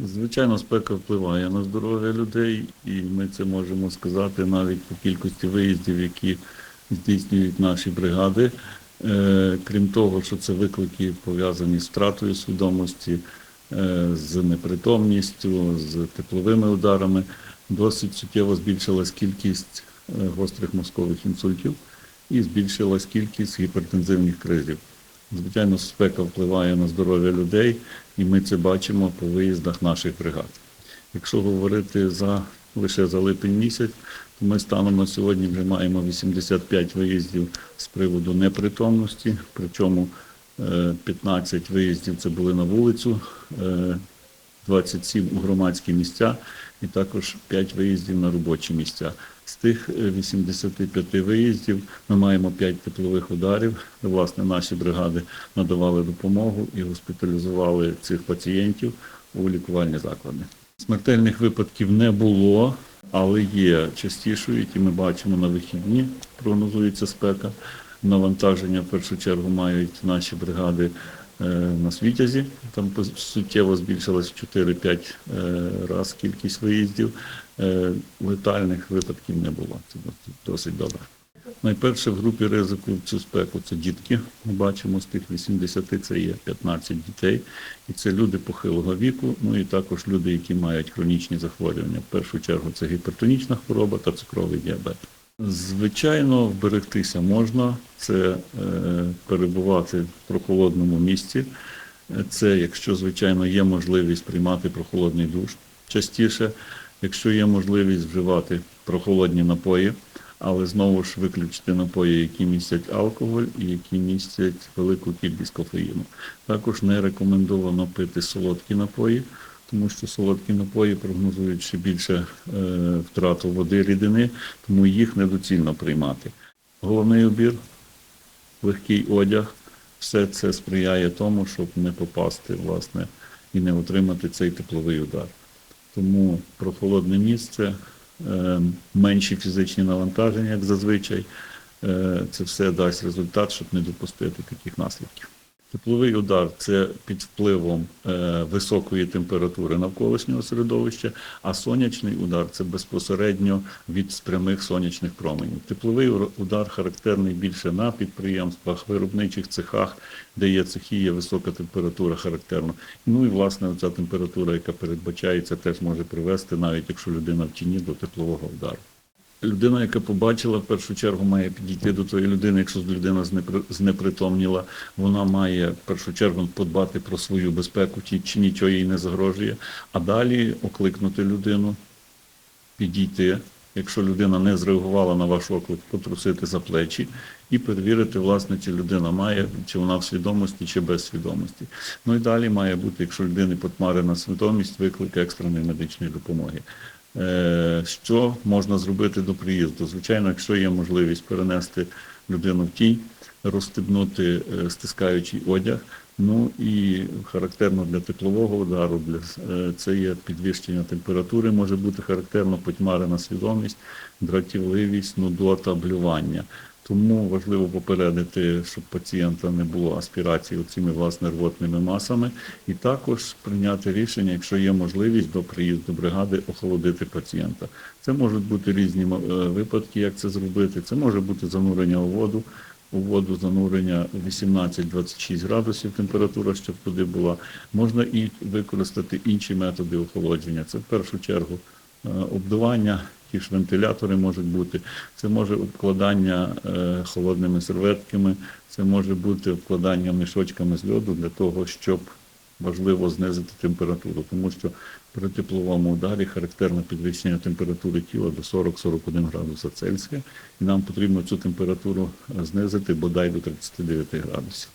Звичайно, спека впливає на здоров'я людей, і ми це можемо сказати навіть по кількості виїздів, які здійснюють наші бригади. Е, Крім того, що це виклики пов'язані з втратою свідомості, е, з непритомністю, з тепловими ударами, досить суттєво збільшилась кількість е, гострих мозкових інсультів і збільшилась кількість гіпертензивних кризів. Звичайно, спека впливає на здоров'я людей, і ми це бачимо по виїздах наших бригад. Якщо говорити за лише за липень місяць, то ми станом на сьогодні вже маємо 85 виїздів з приводу непритомності, причому е, 15 виїздів це були на вулицю, е, 27 у громадські місця і також 5 виїздів на робочі місця. З тих е, 85 виїздів ми маємо 5 теплових ударів. Власне, наші бригади надавали допомогу і госпіталізували цих пацієнтів у лікувальні заклади. Смертельних випадків не було, але є частішують, і ми бачимо на вихідні, прогнозується спека. Навантаження в першу чергу мають наші бригади е, на Світязі. Там суттєво збільшилась 4-5 е, раз кількість виїздів. Е, Летальних випадків не було. Це досить- добре. Найперше в групі ризику цю спеку це дітки. Ми бачимо з тих 80 це є 15 дітей, і це люди похилого віку, ну і також люди, які мають хронічні захворювання. В першу чергу це гіпертонічна хвороба та цукровий діабет. Звичайно, вберегтися можна, це е, перебувати в прохолодному місці. Це, якщо, звичайно, є можливість приймати прохолодний душ частіше, якщо є можливість вживати прохолодні напої, але знову ж виключити напої, які містять алкоголь і які містять велику кількість кофеїну. Також не рекомендовано пити солодкі напої, тому що солодкі напої прогнозують ще більше е, втрату води рідини, тому їх недоцільно приймати. Головний убір, легкий одяг, все це сприяє тому, щоб не попасти власне і не отримати цей тепловий удар. Тому прохолодне місце, е, менші фізичні навантаження, як зазвичай, е, це все дасть результат, щоб не допустити таких наслідків. Тепловий удар це під впливом е, високої температури навколишнього середовища, а сонячний удар це безпосередньо від прямих сонячних променів. Тепловий удар характерний більше на підприємствах, виробничих цехах, де є цехи, є висока температура характерна. Ну і власне ця температура, яка передбачається, теж може привести, навіть якщо людина в тіні до теплового удару. Людина, яка побачила, в першу чергу має підійти до тої людини, якщо людина знепритомніла, вона має в першу чергу подбати про свою безпеку, чи нічого їй не загрожує, а далі окликнути людину, підійти. Якщо людина не зреагувала на ваш оклик, потрусити за плечі і перевірити, власне, чи людина має, чи вона в свідомості, чи без свідомості. Ну і далі має бути, якщо людини потмарена свідомість, виклик екстреної медичної допомоги. Е, Що можна зробити до приїзду? Звичайно, якщо є можливість перенести людину в тінь, розстебнути е, стискаючий одяг. Ну і характерно для теплового удару, для, е, це є підвищення температури, може бути характерно потьмарена свідомість, дратівливість, нудота, блювання. Тому важливо попередити, щоб пацієнта не було аспірації цими власне рвотними масами, і також прийняти рішення, якщо є можливість до приїзду бригади охолодити пацієнта. Це можуть бути різні е, випадки, як це зробити. Це може бути занурення у воду, у воду занурення 18-26 градусів температура, щоб туди була. Можна і використати інші методи охолодження. Це в першу чергу обдування, ті ж вентилятори можуть бути, це може обкладання е, холодними серветками, це може бути обкладання мішочками з льоду для того, щоб важливо знизити температуру, тому що при тепловому ударі характерне підвищення температури тіла до 40-41 градуса Цельсія, і нам потрібно цю температуру е, знизити бодай до 39 градусів.